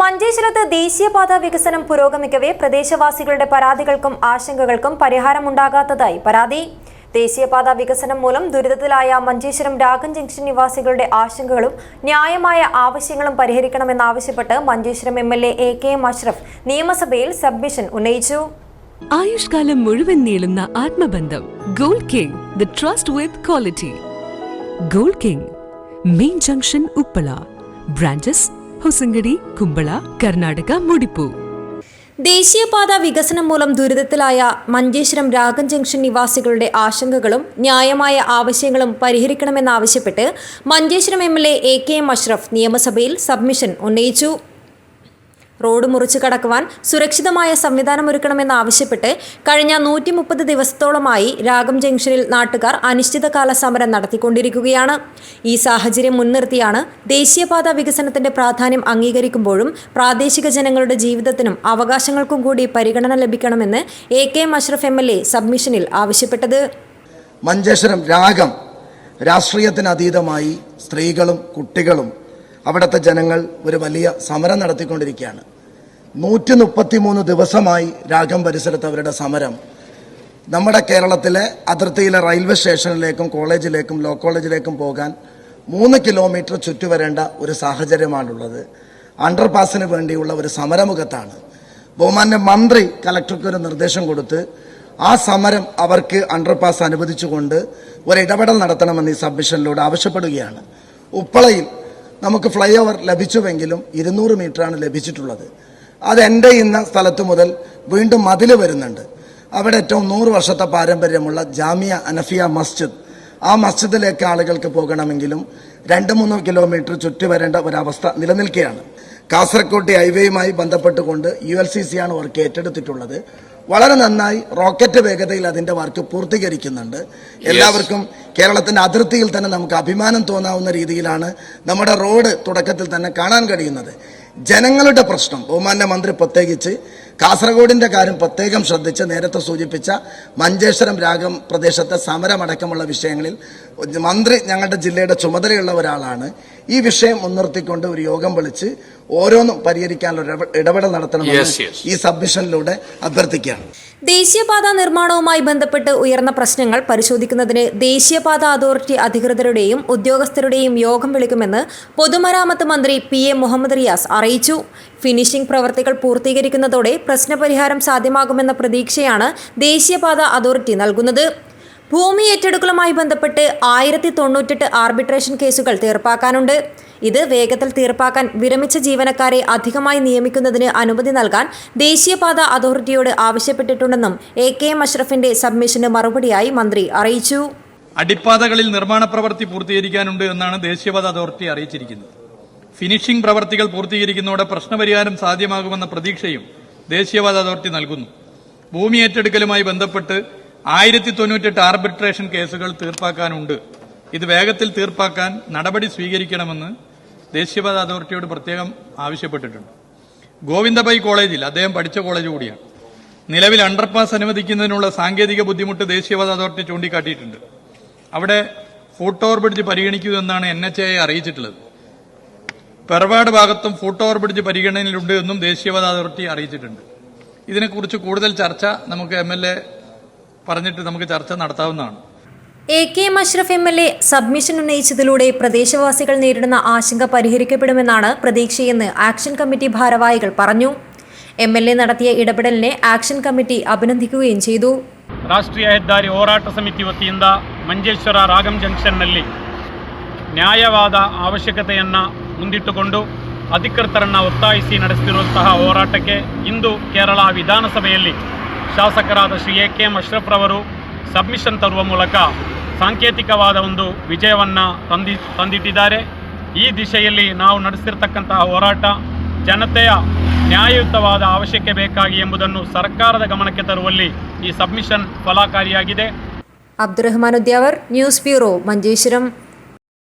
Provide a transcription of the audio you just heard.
മഞ്ചേശ്വരത്ത് ദേശീയപാത വികസനം പുരോഗമിക്കവേ പ്രദേശവാസികളുടെ പരാതികൾക്കും ആശങ്കകൾക്കും പരിഹാരമുണ്ടാകാത്തതായി പരാതി. ദേശീയപാത വികസനം മൂലം ദുരിതത്തിലായ മഞ്ചേശ്വരം രാഗൻ ജംഗ്ഷൻ നിവാസികളുടെ ആശങ്കകളും ന്യായമായ ആവശ്യങ്ങളും പരിഹരിക്കണമെന്നാവശ്യപ്പെട്ട് Manjeshwaram M L A K M Ashraf നിയമസഭയിൽ സബ്മിഷൻ ഉന്നയിച്ചു. ആയുഷ്കാലം മുഴുവൻ നീളുന്ന ആത്മബന്ധം gold king the trust with quality. Gold king main junction Uppala branches Hosangadi Kumbla Karnataka Mudipu. ദേശീയപാത വികസനം മൂലം ദുരിതത്തിലായ മഞ്ചേശ്വരം രാഗൻ ജംഗ്ഷൻ നിവാസികളുടെ ആശങ്കകളും ന്യായമായ ആവശ്യങ്ങളും പരിഹരിക്കണമെന്നാവശ്യപ്പെട്ട് Manjeshwaram M L A K M Ashraf നിയമസഭയിൽ സബ്മിഷൻ ഉന്നയിച്ചു. റോഡ് മുറിച്ചു കടക്കുവാൻ സുരക്ഷിതമായ സംവിധാനമൊരുക്കണമെന്നാവശ്യപ്പെട്ട് കഴിഞ്ഞ നൂറ്റി മുപ്പത് ദിവസത്തോളമായി രാഗം ജംഗ്ഷനിൽ നാട്ടുകാർ അനിശ്ചിതകാല സമരം നടത്തിക്കൊണ്ടിരിക്കുകയാണ്. ഈ സാഹചര്യം മുൻനിർത്തിയാണ് ദേശീയപാത വികസനത്തിന്റെ പ്രാധാന്യം അംഗീകരിക്കുമ്പോഴും പ്രാദേശിക ജനങ്ങളുടെ ജീവിതത്തിനും അവകാശങ്ങൾക്കും കൂടി പരിഗണന ലഭിക്കണമെന്ന് എ കെ മഷ്റഫ് എം എൽ എ സബ്മിഷനിൽ ആവശ്യപ്പെട്ടത്. മഞ്ചേശ്വരം രാഗം രാഷ്ട്രീയത്തിന് അതീതമായി സ്ത്രീകളും കുട്ടികളും അവിടുത്തെ ജനങ്ങൾ ഒരു വലിയ സമരം നടത്തിക്കൊണ്ടിരിക്കുകയാണ്. നൂറ്റി മുപ്പത്തി മൂന്ന് ദിവസമായി രാഗം പരിസരത്ത് അവരുടെ സമരം. നമ്മുടെ കേരളത്തിലെ അതിർത്തിയിലെ റെയിൽവേ സ്റ്റേഷനിലേക്കും കോളേജിലേക്കും ലോ കോളേജിലേക്കും പോകാൻ മൂന്ന് കിലോമീറ്റർ ചുറ്റുവരേണ്ട ഒരു സാഹചര്യമാണുള്ളത്. അണ്ടർപാസിന് വേണ്ടിയുള്ള ഒരു സമരമുഖത്താണ്. ബഹുമാന്യ മന്ത്രി കലക്ടർക്ക് ഒരു നിർദ്ദേശം കൊടുത്ത് ആ സമരം അവർക്ക് അണ്ടർപാസ് അനുവദിച്ചുകൊണ്ട് ഒരു ഇടപെടൽ നടത്തണമെന്ന് ഈ സബ്മിഷനിലൂടെ ആവശ്യപ്പെടുകയാണ്. ഉപ്പളയിൽ നമുക്ക് ഫ്ലൈ ഓവർ ലഭിച്ചുവെങ്കിലും ഇരുന്നൂറ് മീറ്ററാണ് ലഭിച്ചിട്ടുള്ളത്. അത് എന്റെ ഇന്ന സ്ഥലത്ത് മുതൽ വീണ്ടും മതിൽ വരുന്നുണ്ട്. അവിടെ ഏറ്റവും നൂറ് വർഷത്തെ പാരമ്പര്യമുള്ള ജാമിയ അനഫിയ മസ്ജിദ്. ആ മസ്ജിദിലേക്ക് ആളുകൾക്ക് പോകണമെങ്കിലും രണ്ട് മൂന്ന് കിലോമീറ്റർ ചുറ്റി വരേണ്ട ഒരവസ്ഥ നിലനിൽക്കുകയാണ്. കാസർകോട്ടെ ഹൈവേയുമായി ബന്ധപ്പെട്ടുകൊണ്ട് യു എൽ സി സി ആണ് വർക്ക് ഏറ്റെടുത്തിട്ടുള്ളത്. വളരെ നന്നായി റോക്കറ്റ് വേഗതയിൽ അതിന്റെ വർക്ക് പൂർത്തീകരിക്കുന്നുണ്ട്. എല്ലാവർക്കും കേരളത്തിന്റെ അതിർത്തിയിൽ തന്നെ നമുക്ക് അഭിമാനം തോന്നാവുന്ന രീതിയിലാണ് നമ്മുടെ റോഡ് തുടക്കത്തിൽ തന്നെ കാണാൻ കഴിയുന്നത്. ജനങ്ങളുടെ പ്രശ്നം. ബഹുമാന്യ മന്ത്രി പ്രത്യേകിച്ച് കാസർഗോഡിന്റെ കാര്യം പ്രത്യേകം ശ്രദ്ധിച്ച് നേരത്തെ സൂചിപ്പിച്ച മഞ്ചേശ്വരം രാഗം പ്രദേശത്തെ സമരമടക്കമുള്ള വിഷയങ്ങളിൽ മന്ത്രി ഞങ്ങളുടെ ജില്ലയുടെ ചുമതലയുള്ള ഒരാളാണ്. ഈ വിഷയം മുൻനിർത്തിക്കൊണ്ട് ഒരു യോഗം വിളിച്ച് ഓരോന്നും പരിഹരിക്കാനുള്ള ഇടപെടൽ നടത്തണമെന്ന് yes. ഈ സബ്മിഷനിലൂടെ അഭ്യർത്ഥിക്കുകയാണ്. ദേശീയപാതാ നിർമ്മാണവുമായി ബന്ധപ്പെട്ട് ഉയർന്ന പ്രശ്നങ്ങൾ പരിശോധിക്കുന്നതിന് ദേശീയപാത അതോറിറ്റി അധികൃതരുടെയും ഉദ്യോഗസ്ഥരുടെയും യോഗം വിളിക്കുമെന്ന് പൊതുമരാമത്ത് മന്ത്രി പി എ മുഹമ്മദ് റിയാസ് അറിയിച്ചു. ഫിനിഷിംഗ് പ്രവർത്തികൾ പൂർത്തീകരിക്കുന്നതോടെ പ്രശ്നപരിഹാരം സാധ്യമാകുമെന്ന പ്രതീക്ഷയാണ് ദേശീയപാത അതോറിറ്റി നൽകുന്നത്. ഭൂമി ഏറ്റെടുക്കലുമായി ബന്ധപ്പെട്ട് ആയിരത്തി തൊണ്ണൂറ്റെട്ട് ആർബിട്രേഷൻ കേസുകൾ തീർപ്പാക്കാനുണ്ട്. ഇത് വേഗത്തിൽ തീർപ്പാക്കാൻ വിരമിച്ച ജീവനക്കാരെ അധികമായി നിയമിക്കുന്നതിന് അനുമതി നൽകാൻ ദേശീയപാത അതോറിറ്റിയോട് ആവശ്യപ്പെട്ടിട്ടുണ്ടെന്നും എ കെ എം അഷ്റഫിന്റെ സബ്മിഷന് മറുപടിയായി മന്ത്രി അറിയിച്ചു. അടിപ്പാതകളിൽ നിർമ്മാണ പ്രവൃത്തി പൂർത്തീകരിക്കാനുണ്ട് എന്നാണ് ദേശീയപാത അതോറിറ്റി അറിയിച്ചിരിക്കുന്നത്. ഫിനിഷിംഗ് പ്രവർത്തികൾ പൂർത്തീകരിക്കുന്നതോടെ പ്രശ്നപരിഹാരം സാധ്യമാകുമെന്ന പ്രതീക്ഷയും ദേശീയപാത അതോറിറ്റി നൽകുന്നു. ഭൂമി ഏറ്റെടുക്കലുമായി ബന്ധപ്പെട്ട് ആയിരത്തി തൊണ്ണൂറ്റെട്ട് ആർബിട്രേഷൻ കേസുകൾ തീർപ്പാക്കാനുണ്ട്. ഇത് വേഗത്തിൽ തീർപ്പാക്കാൻ നടപടി സ്വീകരിക്കണമെന്ന് ദേശീയപാത അതോറിറ്റിയോട് പ്രത്യേകം ആവശ്യപ്പെട്ടിട്ടുണ്ട്. ഗോവിന്ദബായി കോളേജിൽ അദ്ദേഹം പഠിച്ച കോളേജ് കൂടിയാണ്. നിലവിൽ അണ്ടർപാസ് അനുവദിക്കുന്നതിനുള്ള സാങ്കേതിക ബുദ്ധിമുട്ട് ദേശീയപാത അതോറിറ്റി ചൂണ്ടിക്കാട്ടിയിട്ടുണ്ട്. അവിടെ ഫൂട്ട് ഓവർ ബ്രിഡ്ജ് പരിഗണിക്കുമെന്നാണ് എൻ എച്ച് ഐ അറിയിച്ചിട്ടുള്ളത്. പെർവാട് ഭാഗത്തും ഫൂട്ട് ഓവർ ബ്രിഡ്ജ് പരിഗണനയിലുണ്ട് എന്നും ദേശീയപാത അതോറിറ്റി അറിയിച്ചിട്ടുണ്ട്. ഇതിനെക്കുറിച്ച് കൂടുതൽ ചർച്ച നമുക്ക് എം എൽ എ പറഞ്ഞിട്ട് നമുക്ക് ചർച്ച നടത്താവുന്നതാണ് A K M Ashraf M L A submission ഉന്നയിച്ചതിലൂടെ പ്രദേശവാസികൾ നേരിടുന്ന ആശങ്ക പരിഹരിക്കപ്പെടുമെന്നാണ് പ്രതീക്ഷയെന്ന് ആക്ഷൻ കമ്മിറ്റി ഭാരവാഹികൾ പറഞ്ഞു എം എൽ എ നടത്തിയ ഇടപെടലിനെ ആക്ഷൻ കമ്മിറ്റി അഭിനന്ദിക്കുകയും ചെയ്തു ರಾಷ್ಟ್ರೀಯ ಹೆದ್ದಾರಿ ಹೋರಾಟ ಸಮಿತಿ ವತಿಯಿಂದ ಮಂಜೇಶ್ವರ ರಾಗಂ ಜಂಕ್ಷನ್ನಲ್ಲಿ ನ್ಯಾಯವಾದ ಅವಶ್ಯಕತೆಯನ್ನು ಮುಂದಿಟ್ಟುಕೊಂಡು ಅಧಿಕೃತರನ್ನು ಒತ್ತಾಯಿಸಿ ನಡೆಸುತ್ತಿರುವಂತಹ ಹೋರಾಟಕ್ಕೆ ಇಂದು ಕೇರಳ ವಿಧಾನಸಭೆಯಲ್ಲಿ ಶಾಸಕರಾದ ಶ್ರೀ ಎ ಕೆ ಎಂ ಅಶ್ರಫ್ರವರು ಸಬ್ಮಿಷನ್ ತರುವ ಮೂಲಕ ಸಾಂಕೇತಿಕವಾದ ಒಂದು ವಿಜಯವನ್ನು ತಂದಿ ತಂದಿಟ್ಟಿದ್ದಾರೆ. ಈ ದಿಶೆಯಲ್ಲಿ ನಾವು ನಡೆಸಿರ್ತಕ್ಕಂತಹ ಹೋರಾಟ ಜನತೆಯ ನ್ಯಾಯಯುತವಾದ ಅವಶ್ಯಕ್ಕೆ ಬೇಕಾಗಿ ಎಂಬುದನ್ನು ಸರ್ಕಾರದ ಗಮನಕ್ಕೆ ತರುವಲ್ಲಿ ಈ submission ಫಲಕಾರಿಯಾಗಿದೆ. Abdurahman Udyavar, news bureau, Manjeshwaram.